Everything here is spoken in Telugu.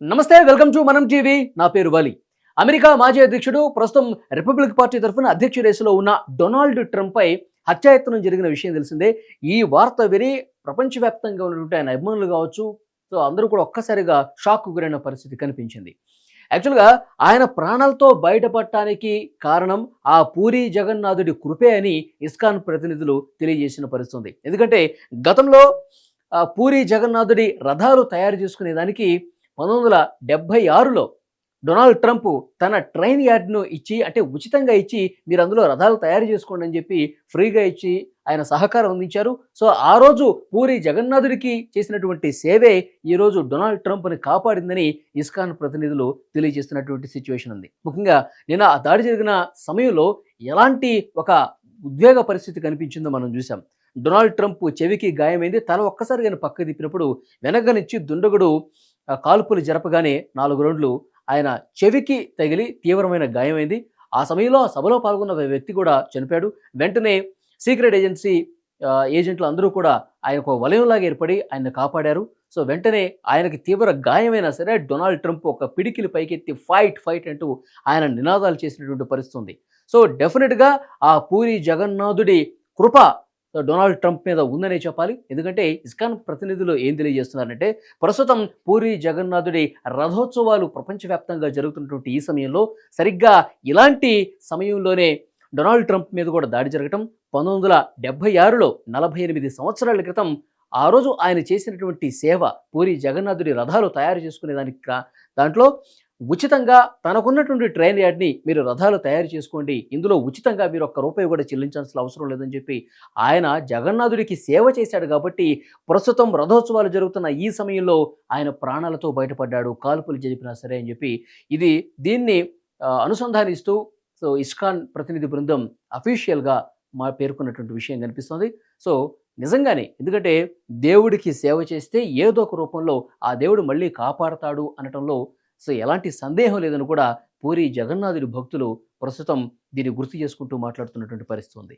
నమస్తే వెల్కమ్ టు మనం టీవీ. నా పేరు వలి. అమెరికా మాజీ అధ్యక్షుడు ప్రస్తుతం రిపబ్లిక్ పార్టీ తరఫున అధ్యక్ష రేసులో ఉన్న డొనాల్డ్ ట్రంప్ పై హత్యాయత్నం జరిగిన విషయం తెలిసిందే. ఈ వార్త విని ప్రపంచవ్యాప్తంగా ఉన్నటువంటి ఆయన అభిమానులు కావచ్చు సో అందరూ కూడా ఒక్కసారిగా షాక్ గురైన పరిస్థితి కనిపించింది. యాక్చువల్గా ఆయన ప్రాణాలతో బయటపడటానికి కారణం ఆ పూరి జగన్నాథుడి కృపే అని ఇస్కాన్ ప్రతినిధులు తెలియజేసిన పరిస్థితి ఉంది ఎందుకంటే గతంలో పూరి జగన్నాథుడి రథాలు తయారు చేసుకునేదానికి పంతొమ్మిది వందల డెబ్భై ఆరులో డొనాల్డ్ ట్రంప్ తన ట్రైన్ యార్డ్ను ఇచ్చి అంటే ఉచితంగా ఇచ్చి మీరు అందులో రథాలు తయారు చేసుకోండి అని చెప్పి ఫ్రీగా ఇచ్చి ఆయన సహకారం అందించారు. సో ఆ రోజు పూరి జగన్నాథుడికి చేసినటువంటి సేవే ఈరోజు డొనాల్డ్ ట్రంప్ని కాపాడిందని ఇస్కాన్ ప్రతినిధులు తెలియజేస్తున్నటువంటి సిచ్యువేషన్ ఉంది. ముఖ్యంగా నిన్న ఆ దాడి జరిగిన సమయంలో ఎలాంటి ఒక ఉద్వేగ పరిస్థితి కనిపించిందో మనం చూసాం డొనాల్డ్ ట్రంప్ చెవికి గాయమైంది. తల ఒక్కసారి కానీ పక్క తిప్పినప్పుడు వెనగనిచ్చి దుండగుడు కాల్పులు జరపగానే నాలుగు రౌండ్లు ఆయన చెవికి తగిలి తీవ్రమైన గాయమైంది. ఆ సమయంలో సభలో పాల్గొన్న వ్యక్తి కూడా చనిపోయాడు. వెంటనే సీక్రెట్ ఏజెన్సీ ఏజెంట్లు అందరూ కూడా ఆయనకు ఒక వలయంలాగా ఏర్పడి ఆయన కాపాడారు. సో వెంటనే ఆయనకి తీవ్ర గాయమైనా సరే డొనాల్డ్ ట్రంప్ ఒక పిడికిలి పైకెత్తి ఫైట్ ఫైట్ అంటూ ఆయన నినాదాలు చేసినటువంటి పరిస్థితి ఉంది. సో డెఫినెట్గా ఆ పూరి జగన్నాథుడి కృప డొనాల్డ్ ట్రంప్ మీద ఉందనే చెప్పాలి. ఎందుకంటే ఇస్కాన్ ప్రతినిధులు ఏం తెలియజేస్తున్నారంటే ప్రస్తుతం పూరి జగన్నాథుడి రథోత్సవాలు ప్రపంచవ్యాప్తంగా జరుగుతున్నటువంటి ఈ సమయంలో సరిగ్గా ఇలాంటి సమయంలోనే డొనాల్డ్ ట్రంప్ మీద కూడా దాడి జరగటం పంతొమ్మిది వందల డెబ్బై ఆరులో నలభై ఎనిమిది సంవత్సరాల క్రితం ఆ రోజు ఆయన చేసినటువంటి సేవ పూరి జగన్నాథుడి రథాలు తయారు చేసుకునే దానికి దాంట్లో ఉచితంగా తనకున్నటువంటి ట్రైన్ యార్డ్ని మీరు రథాలు తయారు చేసుకోండి. ఇందులో ఉచితంగా మీరు ఒక్క రూపాయి కూడా చెల్లించాల్సిన అవసరం లేదని చెప్పి ఆయన జగన్నాథుడికి సేవ చేశాడు కాబట్టి ప్రస్తుతం రథోత్సవాలు జరుగుతున్న ఈ సమయంలో ఆయన ప్రాణాలతో బయటపడ్డాడు. కాల్పులు జరిపినా సరే అని చెప్పి ఇది దీన్ని అనుసంధానిస్తూ సో ఇస్కాన్ ప్రతినిధి బృందం అఫీషియల్గా మా పేర్కొన్నటువంటి విషయం కనిపిస్తుంది. సో నిజంగానే ఎందుకంటే దేవుడికి సేవ చేస్తే ఏదో ఒక రూపంలో ఆ దేవుడు మళ్ళీ కాపాడతాడు అనటంలో సో ఎలాంటి సందేహం లేదని కూడా పూరి జగన్నాథుడి భక్తులు ప్రస్తుతం దీన్ని గుర్తు చేసుకుంటూ మాట్లాడుతున్నటువంటి పరిస్థితి ఉంది.